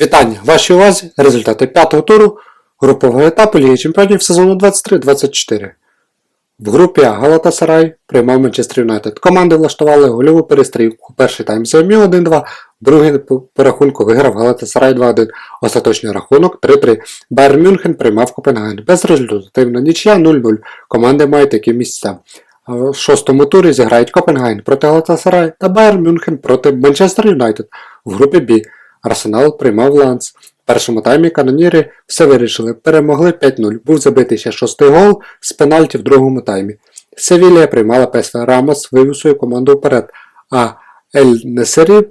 Вітання! Вашій увазі результати п'ятого туру групового етапу Ліги Чемпіонів сезону 23-24. В групі А Галатасарай приймав Манчестер Юнайтед. Команди влаштували гольову перестрілку. Перший тайм займів 1-2, другий по рахунку виграв Галатасарай 2-1. Остаточний рахунок 3-3. Байер Мюнхен приймав Копенгаген. Безрезультативна нічия 0-0. Команди мають такі місця. В шостому турі зіграють Копенгаген проти Галатасарай та Байер Мюнхен проти Манчестер Юнайтед. В групі Б Арсенал приймав Ланс. В першому таймі каноніри все вирішили, перемогли 5-0. Був забитий ще шостий гол з пенальті в другому таймі. Севілія приймала ПСВ Рамос, вивів свою команду вперед, а Ель Несері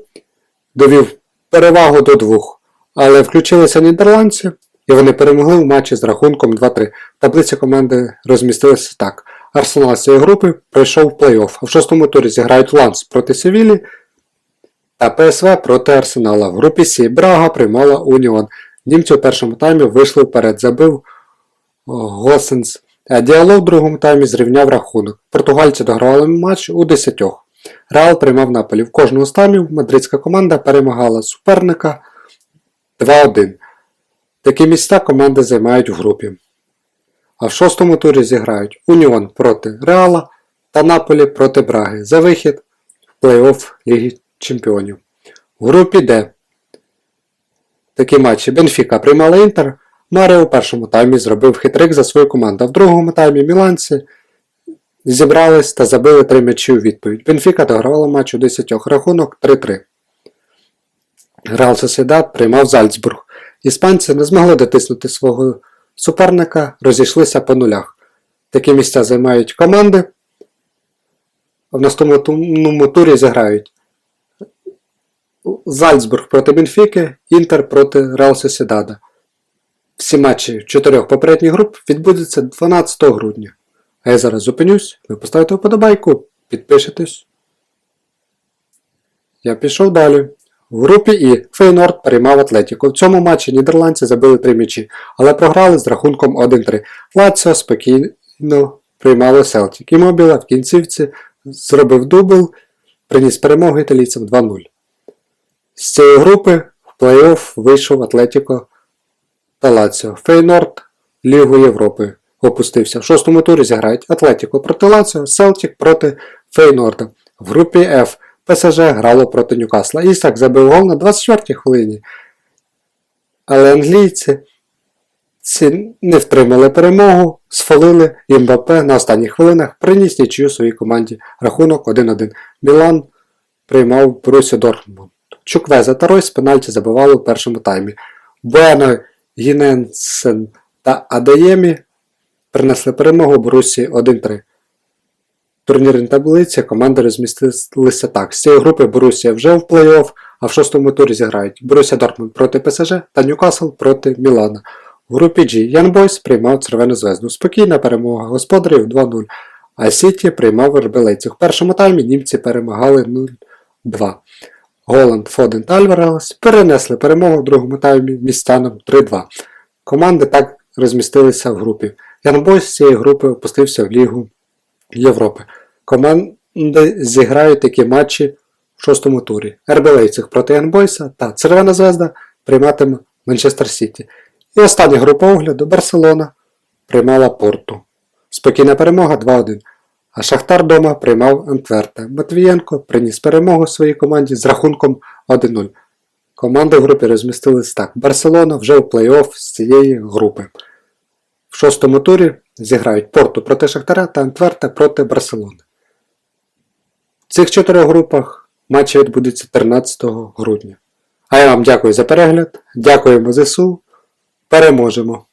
довів перевагу до двох. Але включилися нідерландці, і вони перемогли в матчі з рахунком 2-3. Таблиця команди розмістилася так. Арсенал з цієї групи пройшов в плей-офф, а в шостому турі зіграють Ланс проти Севілі та ПСВ проти Арсенала. В групі Сі Брага приймала Уніон. Німці у першому таймі вийшли вперед, забив Госенс. А діалог в другому таймі зрівняв рахунок. Португальці догравали матч у 10. Реал приймав Наполі. В кожному з таймів мадридська команда перемагала суперника 2-1. Такі місця команди займають в групі. А в шостому турі зіграють Уніон проти Реала та Наполі проти Браги за вихід в плей-офф Ліги Чемпіонів. В групі Д такі матчі Бенфіка приймала Інтер. Маріо у першому таймі зробив хитрик за свою команду. В другому таймі Міланці зібрались та забили три м'ячі у відповідь. Бенфіка догравала матч у 10 рахунок 3-3. Реал Сосідат приймав Зальцбург. Іспанці не змогли дотиснути свого суперника, розійшлися по нулях. Такі місця займають команди. В наступному турі зіграють Зальцбург проти Бенфіки, Інтер проти Реал Сосідада. Всі матчі чотирьох попередніх груп відбудуться 12 грудня. А я зараз зупинюсь, ви поставите вподобайку, підпишетесь. Я пішов далі. В групі І Фейнорд приймав Атлетіку. В цьому матчі нідерландці забили три м'ячі, але програли з рахунком 1-3. Лаціо спокійно приймало Селтік. І Мобіла в кінцівці зробив дубл, приніс перемогу італійцям 2-0. З цієї групи в плей-офф вийшов Атлетіко та Лаціо. Фейнорд Лігу Європи опустився. В шостому турі зіграють Атлетіко проти Лаціо, Селтік проти Фейнорда. В групі F ПСЖ грало проти Ньюкасла. Ісак забив гол на 24-й хвилині. Але англійці ці не втримали перемогу, сфалили і Мбаппе на останніх хвилинах приніс нічию своїй команді. Рахунок 1-1. Мілан приймав Борусю Дортмунд. Чуквеза та Ройс пенальті забивали у першому таймі. Буено, Гіненсен та Адаємі принесли перемогу Борусі 1-3. В турнірній таблиці команди розмістилися так. З цієї групи Борусія вже в плей-офф, а в шостому турі зіграють Борусія Дортмунд проти ПСЖ та Ньюкасл проти Мілана. В групі G Ян Бойс приймав Червону Звезду. Спокійна перемога господарів 2-0, а Сіті приймав Вербелейців. В першому таймі німці перемагали 0-2. Голланд, Фоден та Альварес перенесли перемогу в другому таймі містянам 3-2. Команди так розмістилися в групі. Ян Бойс з цієї групи опустився в Лігу Європи. Команди зіграють такі матчі в шостому турі. РБ Лейпциг проти Янбойса та Червона Звезда прийматиме Манчестер Сіті. І остання група огляду Барселона приймала Порту. Спокійна перемога 2-1. А Шахтар дома приймав Антверта. Матвієнко приніс перемогу своїй команді з рахунком 1-0. Команди в групі розмістились так. Барселона вже в плей-офф з цієї групи. В шостому турі зіграють Порту проти Шахтаря та Антверта проти Барселони. В цих чотирьох групах матчі відбудуться 13 грудня. А я вам дякую за перегляд, дякуємо ЗСУ. Переможемо!